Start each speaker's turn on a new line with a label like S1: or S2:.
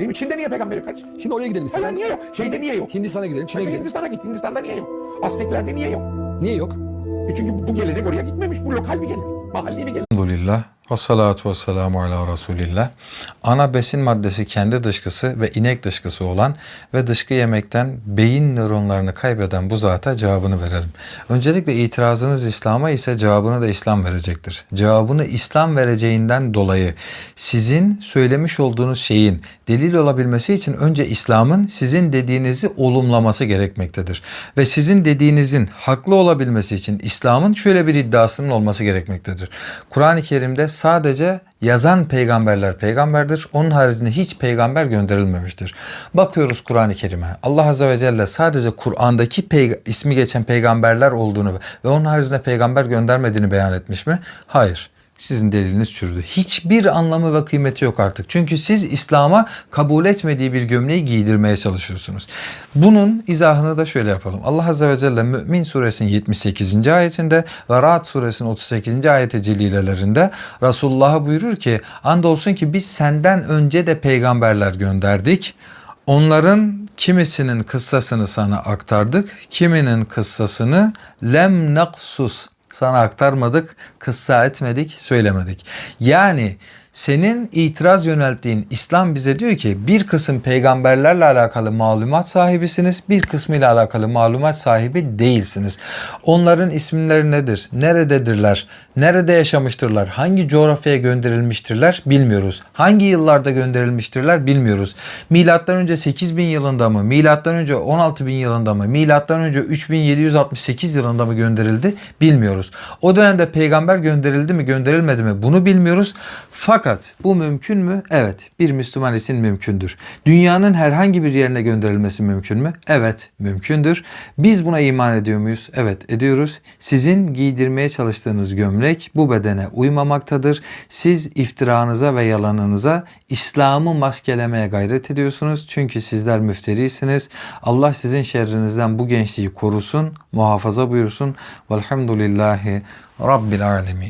S1: Benim Çin'de niye peygamber yok kardeşim?
S2: Şimdi oraya gidelim
S1: Hayır
S2: istedim.
S1: niye yok? Şeyde niye yok?
S2: Hindistan'a gidelim, Çin'e
S1: Hayır,
S2: gidelim.
S1: Hindistan'a git. Hindistan'da niye yok? Azteklerde niye yok?
S2: Niye yok?
S1: E çünkü bu gelenek oraya gitmemiş. Bu lokal bir gelenek. Mahalli bir gelenek.
S3: Elhamdülillah ve salatu ve selamu ala Resulillah. Ana besin maddesi kendi dışkısı ve inek dışkısı olan ve dışkı yemekten beyin nöronlarını kaybeden bu zata cevabını verelim. Öncelikle itirazınız İslam'a ise cevabını da İslam verecektir. Cevabını İslam vereceğinden dolayı sizin söylemiş olduğunuz şeyin delil olabilmesi için önce İslam'ın sizin dediğinizi olumlaması gerekmektedir. Ve sizin dediğinizin haklı olabilmesi için İslam'ın şöyle bir iddiasının olması gerekmektedir. Kur'an-ı Kerim'de sadece yazan peygamberler peygamberdir. Onun haricinde hiç peygamber gönderilmemiştir. Bakıyoruz Kur'an-ı Kerim'e. Allah Azze ve Celle sadece Kur'an'daki ismi geçen peygamberler olduğunu ve onun haricinde peygamber göndermediğini beyan etmiş mi? Hayır sizin deliliniz çürüdü. Hiçbir anlamı ve kıymeti yok artık. Çünkü siz İslam'a kabul etmediği bir gömleği giydirmeye çalışıyorsunuz. Bunun izahını da şöyle yapalım. Allah Azze ve Celle Mü'min suresinin 78. ayetinde ve Ra'd suresinin 38. ayeti celilelerinde Resulullah'a buyurur ki andolsun ki biz senden önce de peygamberler gönderdik. Onların kimisinin kıssasını sana aktardık, kiminin kıssasını lem naksus sana aktarmadık, kıssa etmedik, söylemedik. Yani senin itiraz yönelttiğin İslam bize diyor ki bir kısım peygamberlerle alakalı malumat sahibisiniz, bir kısmı ile alakalı malumat sahibi değilsiniz. Onların isimleri nedir? Nerededirler? Nerede yaşamıştırlar? Hangi coğrafyaya gönderilmiştirler? Bilmiyoruz. Hangi yıllarda gönderilmiştirler? Bilmiyoruz. Milattan önce 8000 yılında mı? Milattan önce 16000 yılında mı? Milattan önce 3768 yılında mı gönderildi? Bilmiyoruz. O dönemde peygamber gönderildi mi, gönderilmedi mi? Bunu bilmiyoruz. Fakat bu mümkün mü? Evet. Bir Müslüman için mümkündür. Dünyanın herhangi bir yerine gönderilmesi mümkün mü? Evet, mümkündür. Biz buna iman ediyor muyuz? Evet, ediyoruz. Sizin giydirmeye çalıştığınız gömlek bu bedene uymamaktadır. Siz iftiranıza ve yalanınıza İslam'ı maskelemeye gayret ediyorsunuz. Çünkü sizler müfterisiniz. Allah sizin şerrinizden bu gençliği korusun, muhafaza buyursun. Velhamdülillahi Rabbil alemin.